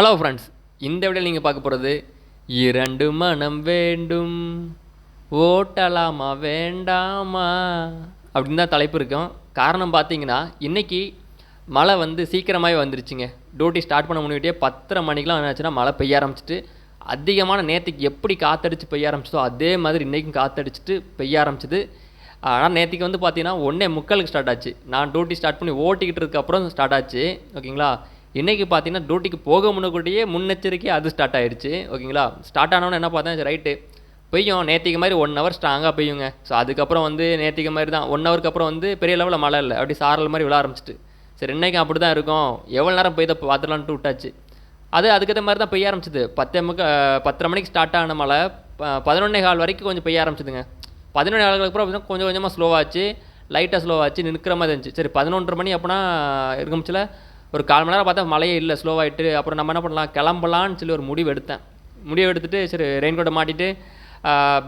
Hello friends இந்த விட நீங்கள் பார்க்க போகிறது இரண்டு மனம் வேண்டும் ஓட்டலாமா வேண்டாமா அப்படின்னு தான் தலைப்பு இருக்கும். காரணம் பார்த்தீங்கன்னா இன்றைக்கி மழை வந்து சீக்கிரமாகவே வந்துருச்சுங்க. டியூட்டி ஸ்டார்ட் பண்ண முன்னாடியே பத்தரை மணிக்கெலாம் என்னாச்சுன்னா மழை பெய்ய ஆரம்பிச்சிட்டு அதிகமான நேற்றுக்கு எப்படி காற்றடிச்சு பெய்ய ஆரம்பிச்சதோ அதே மாதிரி இன்றைக்கும் காற்றடிச்சிட்டு பெய்ய ஆரம்பிச்சது. ஆனால் நேற்றுக்கு வந்து பார்த்தீங்கன்னா ஒன்றே முக்காலுக்கு ஸ்டார்ட் ஆச்சு. நான் டியூட்டி ஸ்டார்ட் பண்ணி ஓட்டிக்கிட்டு இருக்கப்பறம் ஸ்டார்ட் ஆச்சு. ஓகேங்களா இன்றைக்கி பார்த்தீங்கன்னா டியூட்டிக்கு போக முன்னக்கூட்டியே முன்னெச்சரிக்கை அது ஸ்டார்ட் ஆயிடுச்சு ஓகேங்களா? ஸ்டார்ட் ஆனவொன்னே என்ன பார்த்தேன்? ரைட்டு பெய்யும். நேற்றுக்கு மாதிரி ஒன் ஹவர் ஸ்ட்ராங்காக பெய்யுங்க. ஸோ அதுக்கப்புறம் வந்து நேற்றுக்கு மாதிரி தான். ஒன் ஹவருக்கு அப்புறம் வந்து பெரிய லெவலில் மழை இல்லை. அப்படி சாரல் மாதிரி விழ ஆரம்பிச்சிட்டு. சரி இன்றைக்கும் அப்படி தான் இருக்கும். எவ்வளோ நேரம் பெய்த பார்த்துலான்ட்டு விட்டாச்சு. அது அதுக்கேற்ற மாதிரி தான் பெய்ய ஆரம்பிச்சது. பத்தே முக்க பத்தரை மணிக்கு ஸ்டார்ட் ஆன மழை ப- பதினொன்னே கால் வரைக்கும் கொஞ்சம் பெய்ய ஆரம்பிச்சிதுங்க. பதினொன்று காலுக்கு அப்புறம் கொஞ்சம் கொஞ்சமாக ஸ்லோவாச்சு லைட்டாக ஸ்லோவாச்சு நிற்கிற மாதிரி இருந்துச்சு. சரி பதினொன்றரை மணி அப்போனா இருக்கும்ச்சில் ஒரு கால் மணி நேரம் பார்த்தா மழையே இல்லை ஸ்லோவாகிட்டு அப்புறம் நம்ம என்ன பண்ணலாம் கிளம்பலான்னு சொல்லி ஒரு முடிவு எடுத்தேன். முடிவு எடுத்துட்டு சரி ரெயின் கோட்டை மாட்டிட்டு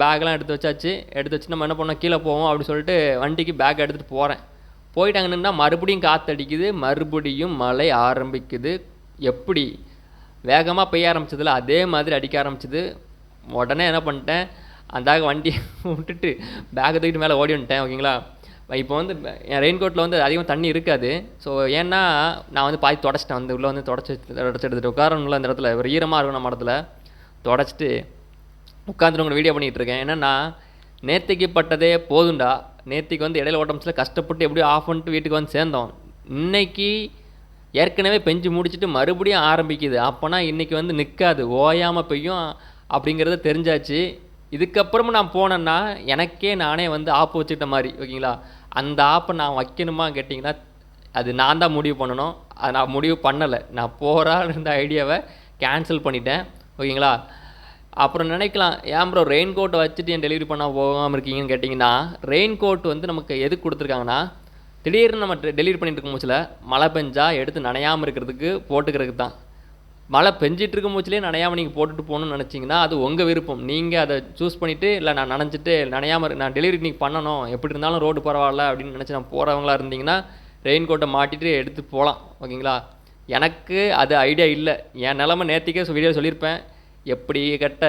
பேக்லாம் எடுத்து வச்சாச்சு. எடுத்து வச்சு நம்ம என்ன பண்ணோம் கீழே போவோம் அப்படின்னு சொல்லிட்டு வண்டிக்கு பேக் எடுத்துகிட்டு போகிறேன் போயிட்டாங்கன்னா அங்கே மறுபடியும் காற்றடிக்குது மறுபடியும் மழை ஆரம்பிக்குது. எப்படி? வேகமாக பெய்ய ஆரம்பிச்சதுல அதே மாதிரி அடிக்க ஆரம்பிச்சது. உடனே என்ன பண்ணிட்டேன் அந்தாக வண்டியை விட்டுட்டு பேக்கை தூக்கிட்டு மேலே ஓடி வந்துட்டேன் ஓகேங்களா இப்போ வந்து என் ரெயின் கோட்டில் வந்து அதிகமாக தண்ணி இருக்காது. ஸோ ஏன்னா நான் வந்து பாதி தொடச்சிட்டேன். வந்து உள்ளே வந்து தொடச்சி தொடச்சி எடுத்துகிட்டு உட்காரணும்ல அந்த இடத்துல. ஒரு ஈரமாக இருக்கும் நம்ம இடத்துல. தொடச்சிட்டு உட்காந்துட்டு உங்களை வீடியோ பண்ணிகிட்டு இருக்கேன். என்னன்னா நேத்திக்கு பட்டதே போதுண்டா நேத்திக்கு வந்து இடையில ஓட்டம்ஸ்ல கஷ்டப்பட்டு எப்படியோ ஆஃப் பண்ணிட்டு வீட்டுக்கு வந்து சேர்ந்தோம். இன்றைக்கி ஏற்கனவே பெஞ்சு முடிச்சுட்டு மறுபடியும் ஆரம்பிக்குது. அப்போனா இன்றைக்கி வந்து நிற்காது ஓயாமல் பெய்யும் அப்படிங்கிறது தெரிஞ்சாச்சு. இதுக்கப்புறமும் நான் போனேன்னா எனக்கே நானே வந்து ஆப்பு வச்சுக்கிட்ட மாதிரி ஓகேங்களா? அந்த ஆப்பை நான் வைக்கணுமா கேட்டிங்கன்னா அது நான் தான் முடிவு பண்ணணும். அது நான் முடிவு பண்ணலை. நான் போகிறான்னு இருந்த ஐடியாவை கேன்சல் பண்ணிட்டேன். ஓகேங்களா? அப்புறம் நினைக்கலாம் ஏன் ப்ரோ ரெயின் கோட்டை வச்சுட்டு ஏன் டெலிவரி பண்ணால் போகாமல் இருக்கீங்கன்னு கேட்டிங்கன்னா ரெயின் கோட் வந்து நமக்கு எதுக்கு கொடுத்துருக்காங்கன்னா திடீர்னு நம்ம டெலிவரி பண்ணிட்டு இருக்கும் மூச்சில் மழை பெஞ்சா எடுத்து நனையாமல் இருக்கிறதுக்கு போட்டுக்கிறதுக்கு தான். மழை பெஞ்சிட்டு இருக்கும் மூச்சிலே நனையாமல் நீங்கள் போட்டுட்டு போகணும்னு நினச்சிங்கன்னா அது உங்கள் விருப்பம். நீங்கள் அதை சூஸ் பண்ணிவிட்டு இல்லை நான் நனைஞ்சிட்டு நனையாமல் நான் டெலிவரி நீங்கள் பண்ணணும். எப்படி இருந்தாலும் ரோடு பரவாயில்ல அப்படின்னு நினச்சி நான் போகிறவங்களா இருந்தீங்கன்னா ரெயின் கோட்டை மாட்டிட்டு எடுத்து போகலாம். ஓகேங்களா? எனக்கு அது ஐடியா இல்லை. என் நிலமை நேற்றுக்கே வீடியோ சொல்லியிருப்பேன். எப்படி கட்ட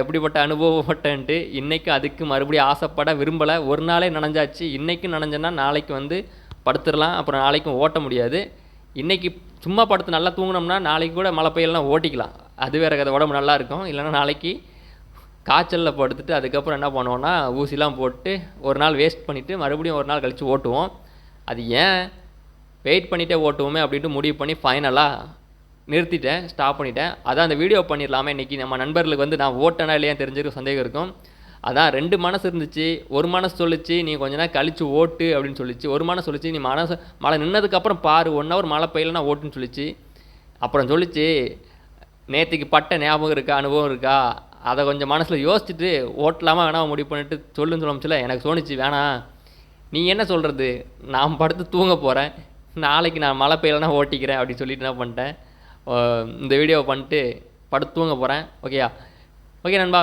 எப்படிப்பட்ட அனுபவப்பட்டேன்ட்டு இன்றைக்கும் அதுக்கு மறுபடியும் ஆசைப்பட விரும்பலை. ஒரு நாளே நனைஞ்சாச்சு. இன்றைக்கும் நனைஞ்சேன்னா நாளைக்கு வந்து படுத்துடலாம். அப்புறம் நாளைக்கும் ஓட்ட முடியாது. இன்றைக்கி சும்மா படுத்து நல்லா தூங்கினோம்னா நாளைக்கு கூட மழை பெய்யலாம் ஓட்டிக்கலாம். அது வேறு கதை. உடம்பு நல்லா இருக்கும். இல்லைன்னா நாளைக்கு காய்ச்சலில் படுத்துட்டு அதுக்கப்புறம் என்ன பண்ணுவோன்னா ஊசிலாம் போட்டு ஒரு நாள் வேஸ்ட் பண்ணிவிட்டு மறுபடியும் ஒரு நாள் கழித்து ஓட்டுவோம். அது ஏன்? வெயிட் பண்ணிகிட்டே ஓட்டுவோமே அப்படின்ட்டு முடிவு பண்ணி ஃபைனலாக நிறுத்திட்டேன். ஸ்டாப் பண்ணிட்டேன். அதான் அந்த வீடியோ பண்ணிடலாமே இன்றைக்கி நம்ம நண்பர்களுக்கு வந்து நான் ஓட்டனா இல்லையான்னு தெரிஞ்சிருக்க சந்தேகம் இருக்கும். அதான் ரெண்டு மனசு இருந்துச்சு ஒரு மனசு சொல்லிச்சு நீ கொஞ்ச நேரம் கழிச்சு ஓட்டு அப்படின்னு சொல்லிச்சு. ஒரு மனசு சொல்லிச்சு நீ மனசு மழை நின்னதுக்கப்புறம் பாரு ஒன் ஹவர் மழை பெய்யலனா ஓட்டுன்னு சொல்லிச்சு. அப்புறம் சொல்லிச்சு நேற்றுக்கு பட்ட ஞாபகம் இருக்கா அனுபவம் இருக்கா? அதை கொஞ்சம் மனசில் யோசிச்சுட்டு ஓட்டலாமா வேணாம் முடிவு பண்ணிட்டு சொல்லுன்னு சொல்லமுச்சுல எனக்கு தோணுச்சு வேணாம் நீ என்ன சொல்கிறது நான் படுத்து தூங்க போகிறேன் நாளைக்கு நான் மழை பெய்யலனா ஓட்டிக்கிறேன் அப்படின்னு சொல்லிட்டு என்ன பண்ணிட்டேன். இந்த வீடியோவை பண்ணிட்டு படுத்து தூங்க போகிறேன் ஓகேயா ஓகே நண்பா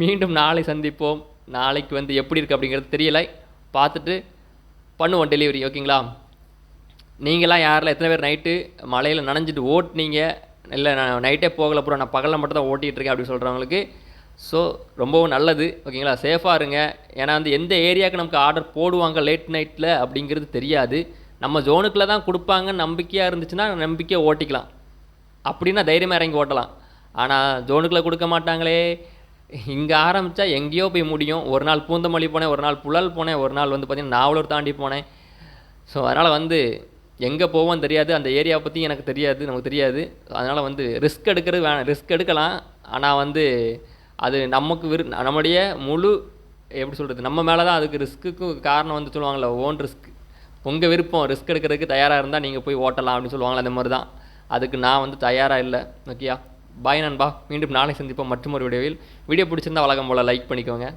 மீண்டும் நாளை சந்திப்போம். நாளைக்கு வந்து எப்படி இருக்குது அப்படிங்கிறது தெரியலை. பார்த்துட்டு பண்ணுவோம் டெலிவரி ஓகேங்களா? நீங்களாம் யாரில் எத்தனை பேர் நைட்டு மழையில் நனைஞ்சிட்டு ஓட்டுனீங்க. இல்லை நான் நைட்டே போகலை அப்புறம் நான் பகலில் மட்டும் தான் ஓட்டிகிட்டு இருக்கேன் அப்படின்னு சொல்கிறவங்களுக்கு ஸோ ரொம்பவும் நல்லது ஓகேங்களா? சேஃபாக இருங்க. ஏன்னா வந்து எந்த ஏரியாவுக்கு நமக்கு ஆர்டர் போடுவாங்க லேட் நைட்டில் அப்படிங்கிறது தெரியாது. நம்ம ஜோனுக்குள்ளே தான் கொடுப்பாங்கன்னு நம்பிக்கையாக இருந்துச்சுன்னா நம்பிக்கையாக ஓட்டிக்கலாம். அப்படின்னா தைரியமாக இறங்கி ஓட்டலாம். ஆனால் ஜோனுக்குள்ளே கொடுக்க மாட்டாங்களே. இங்கே ஆரம்பித்தா எங்கேயோ போய் முடியும். ஒரு நாள் பூந்தமல்லி போனேன் ஒரு நாள் புழல் போனேன் ஒரு நாள் வந்து பார்த்திங்கன்னா நாவலூர் தாண்டி போனேன். ஸோ அதனால் வந்து எங்கே போவோம் தெரியாது. அந்த ஏரியாவை பற்றி எனக்கு தெரியாது நமக்கு தெரியாது. அதனால் வந்து ரிஸ்க் எடுக்கிறது வேணாம் ரிஸ்க் எடுக்கலாம். ஆனால் வந்து அது நமக்கு விரு நம்முடைய முழு எப்படி சொல்கிறது நம்ம மேலே தான் அதுக்கு ரிஸ்க்குக்கு காரணம் வந்து சொல்லுவாங்கள்ல ஓன் ரிஸ்க் உங்கள் விருப்பம் ரிஸ்க் எடுக்கிறதுக்கு தயாராக இருந்தால் நீங்கள் போய் ஓட்டலாம் அப்படின்னு சொல்லுவாங்களே அந்த மாதிரி தான் அதுக்கு நான் வந்து தயாராக இல்லை ஓகேயா பாய் நண்பா மீண்டும் நாளை சந்திப்போம். மற்றும் ஒரு வீடியோவில். வீடியோ பிடிச்சிருந்தா வழக்கம் போல் லைக் பண்ணிக்கோங்க.